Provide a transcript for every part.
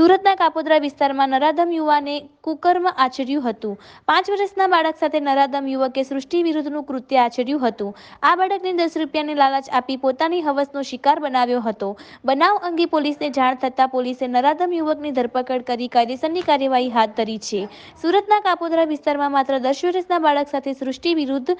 સુરતના કાપોદ્રા વિસ્તારમાં નરાધમ યુવાને કુકર્મ આચર્યું હતું. પાંચ વર્ષના બાળક સાથે નરાધમ યુવકે સૃષ્ટિ વિરુદ્ધનું કૃત્ય આચર્યું હતું. આ બાળકને દસ રૂપિયાની લાલચ આપી પોતાની હવસનો શિકાર બનાવ્યો હતો. બનાવ અંગે પોલીસને જાણ થતાં પોલીસે નરાધમ યુવકની ધરપકડ કરી કાયદેસરની કાર્યવાહી હાથ ધરી છે. સુરતના કાપોદ્રા વિસ્તારમાં માત્ર દસ વર્ષના બાળક સાથે સૃષ્ટિ વિરુદ્ધ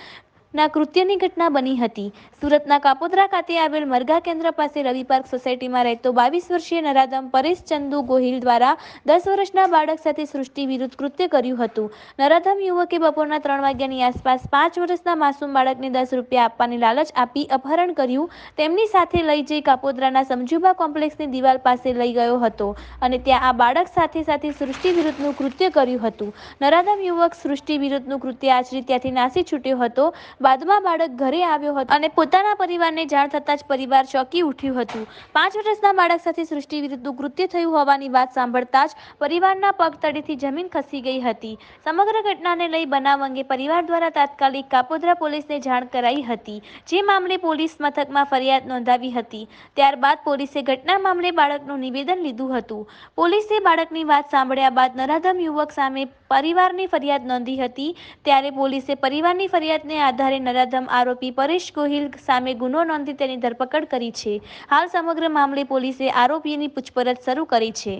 ના કૃત્યની ઘટના બની હતી. સુરતના કાપોદરા ખાતે આવેલ મરઘા કેન્દ્ર પાસે રવિ પાર્ક સોસાયટીમાં રહેતો બાવીસ વર્ષીય નરાધમ પરેશ ચંદુ ગોહિલ દ્વારા દસ વર્ષના બાળક સાથે સૃષ્ટિ વિરુદ્ધ કૃત્ય કર્યું હતું. નરાધમ યુવકે બપોરના ત્રણ વાગ્યાની આસપાસ પાંચ વર્ષના માસૂમ બાળકને દસ રૂપિયા આપવાની લાલચ આપી અપહરણ કર્યું. તેમની સાથે લઈ જઈ કાપોદરાના સમજુબા કોમ્પ્લેક્સની દિવાલ પાસે લઈ ગયો હતો અને ત્યાં આ બાળક સાથે સાથે સૃષ્ટિ વિરુદ્ધનું કૃત્ય કર્યું હતું. નરાધમ યુવક સૃષ્ટિ વિરુદ્ધનું કૃત્ય આચરી ત્યાંથી નાસી છૂટ્યો હતો. બાદમાં બાળક ઘરે આવ્યો હતો અને પોતાના પરિવારને જાણ થતાં જ પરિવાર ચોંકી ઉઠ્યું હતું. પાંચ વર્ષના બાળક સાથે સૃષ્ટિ વિરુદ્ધનું કૃત્ય થયું હોવાની વાત સાંભળતા જ પરિવારના પગ તળેથી જમીન ખસી ગઈ હતી. સમગ્ર ઘટનાને લઈ બનાવ અંગે પરિવાર દ્વારા તાત્કાલિક કાપોદ્રા પોલીસને જાણ કરાઈ હતી, જે મામલે પોલીસ મથકમાં ફરિયાદ નોંધાવી હતી. ત્યારબાદ પોલીસે ઘટના મામલે બાળકનું નિવેદન લીધું હતું. પોલીસે બાળકની વાત સાંભળ્યા બાદ નરાધમ યુવક સામે પરિવારની ફરિયાદ નોંધી હતી. ત્યારે પોલીસે પરિવારની ફરિયાદને આધારે નરાધમ આરોપી પરેશ ગોહિલ સામે ગુનો નોંધી તેની ધરપકડ કરી છે. હાલ સમગ્ર મામલે પોલીસે આરોપીની પૂછપરછ શરૂ કરી છે.